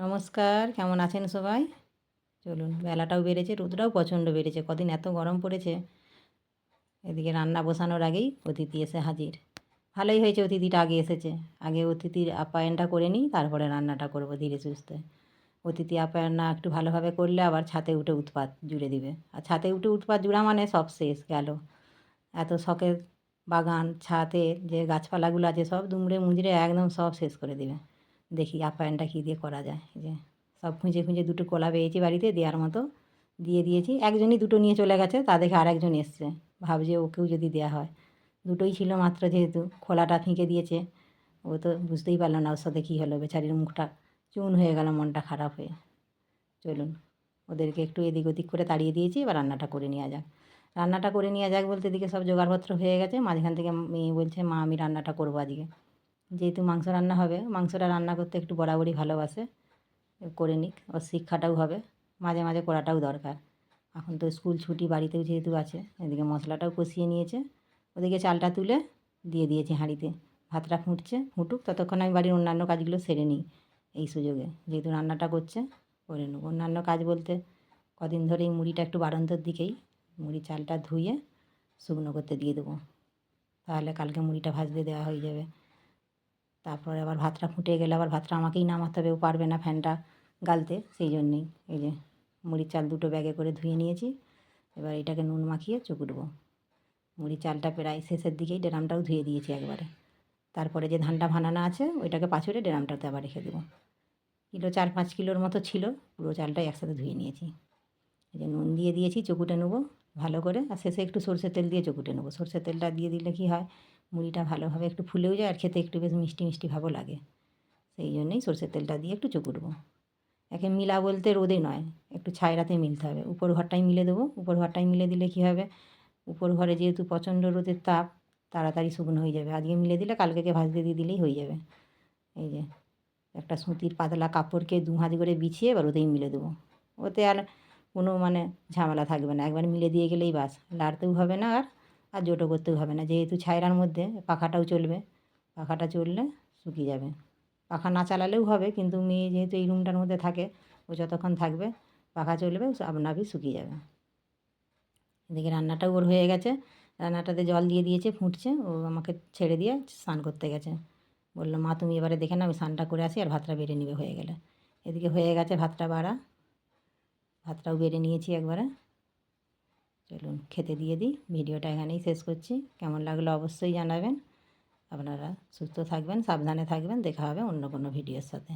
নমস্কার, কেমন আছেন সবাই? চলুন, বেলাটাও বেড়েছে, রোদটাও প্রচণ্ড বেড়েছে, কদিন এত গরম পড়েছে। এদিকে রান্না বসানোর আগেই অতিথি এসে হাজির। ভালোই হয়েছে, অতিথিটা আগে এসেছে। আগে অতিথির আপ্যায়নটা করে নিই, তারপরে রান্নাটা করব ধীরে সুস্থে। অতিথি আপ্যায়ন না একটু ভালোভাবে করলে আবার ছাতে উঠে উৎপাত জুড়ে দিবে। আর ছাতে উঠে উৎপাত জুড়া মানে সব শেষ গেল। এত শখের বাগান, ছাতে যে গাছপালাগুলো আছে সব দুমড়ে মুজড়ে একদম সব শেষ করে দেবে। দেখি আপ্যায়নটা কী দিয়ে করা যায়। যে সব খুঁজে খুঁজে দুটো কলা পেয়েছি বাড়িতে দেওয়ার মতো। দিয়ে দিয়েছি। একজনই দুটো নিয়ে চলে গেছে, তা দেখে আরেকজন এসছে। ভাবছে ওকেও যদি দেওয়া হয়। দুটোই ছিল মাত্র যেহেতু খোলাটা ফিঁকে দিয়েছে। ও তো বুঝতেই পারল না ওর সাথে কী হলো। বেচারির মুখটা চুন হয়ে গেল, মনটা খারাপ হয়ে। চলুন, ওদেরকে একটু এদিক ওদিক করে তাড়িয়ে দিয়েছি, এবার রান্নাটা করে নেওয়া যাক। রান্নাটা করে নেওয়া যাক বলতে এদিকে সব জোগাড়পত্র হয়ে গেছে। মাঝখান থেকে মেয়ে বলছে, মা, আমি রান্নাটা করব আজকে। যেহেতু মাংস রান্না হবে, মাংসটা রান্না করতে একটু বরাবরই ভালোবাসে। করে নিক, ওর শিক্ষাটাও হবে, মাঝে মাঝে করাটাও দরকার। এখন তো স্কুল ছুটি, বাড়িতেও যেহেতু আছে, এদিকে মশলাটাও কষিয়ে নিয়েছে। ওদিকে চালটা তুলে দিয়ে দিয়েছি হাঁড়িতে। ভাতটা ফুটছে, ফুটুক, ততক্ষণ আমি বাড়ির অন্যান্য কাজগুলো সেরে নিই এই সুযোগে। যেহেতু রান্নাটা করছে, করে নেব। অন্যান্য কাজ বলতে কদিন ধরে এই মুড়িটা একটু বাড়ন্তর দিকেই, মুড়ি চালটা ধুয়ে শুকনো করতে দিয়ে দেবো। তাহলে কালকে মুড়িটা ভাজতে দেওয়া হয়ে যাবে। তারপরে আবার ভাতটা ফুটে গেলে আবার ভাতটা আমাকেই নামাতে হবে, ও পারবে না ফ্যানটা গালতে, সেই জন্যেই। এই যে মুড়ির চাল দুটো ব্যাগে করে ধুয়ে নিয়েছি, এবার এটাকে নুন মাখিয়ে চুকুটবো মুড়ির চালটা প্রায় শেষের দিকেই ড্রামটাও ধুয়ে দিয়েছি একবারে। তারপরে যে ধানটা ভানানো আছে, ওইটাকে পাছড়ে ড্রামটাতে আবার রেখে দেবো। কিলো চার পাঁচ কিলোর মতো ছিল, পুরো চালটাই একসাথে ধুয়ে নিয়েছি। এই যে নুন দিয়ে দিয়েছি চকুটে নেব ভালো করে, আর শেষে একটু সর্ষের তেল দিয়ে চকুটে নেব। সর্ষের তেলটা দিয়ে দিলে কি হয় মুড়িটা ভালোভাবে একটু ফুলেও যায় আর খেতে একটু বেশ মিষ্টি মিষ্টি ভাবও লাগে। সেই জন্যেই সর্ষের তেলটা দিয়ে একটু চকুটবো একে মিলা বলতে রোদে নয়, একটু ছায়রাতে মিলতে হবে। উপর ঘরটাই মিলে দেবো। উপর ঘরটাই মিলে দিলে কী হবে? উপর ঘরে যেহেতু প্রচণ্ড রোদের তাপ, তাড়াতাড়ি শুকনো হয়ে যাবে। আজকে মিলে দিলে কালকেকে ভাজতে দিয়ে দিলেই হয়ে যাবে। এই যে, একটা সুতির পাতলা কাপড়কে দু হাত করে বিছিয়ে এবার ওতেই মিলে দেবো। ওতে আর কোনো মানে ঝামেলা থাকবে না। একবার মিলে দিয়ে গেলেই বাস। লাড়তেও হবে না আর আর জোটো করতেও হবে না। যেহেতু ছায়রার মধ্যে পাখাটাও চলবে, পাখাটা চললে শুকিয়ে যাবে। পাখা না চালালেও হবে, কিন্তু মেয়ে যেহেতু এই রুমটার মধ্যে থাকে, ও যতক্ষণ থাকবে, পাখা চলবে আপনারই শুকিয়ে যাবে। এদিকে রান্নাটাও ওর হয়ে গেছে। রান্নাটাতে জল দিয়ে দিয়েছে, ফুটছে, ও আমাকে ছেড়ে দিয়ে স্নান করতে গেছে। বলল, মা, তুমি এবারে দেখে না আমি স্নানটা করে আসি, আর ভাতটা বেড়ে নিবে হয়ে গেলে। এদিকে হয়ে গেছে ভাতটা বাড়া। ভাতটাও বেড়ে নিয়েছি একবারে। চলুন খেতে দিয়ে দিই। ভিডিওটা এখানেই শেষ করছি। কেমন লাগল অবশ্যই জানাবেন। আপনারা সুস্থ থাকবেন, সাবধানে থাকবেন। দেখা হবে অন্য কোনো ভিডিওর সাথে।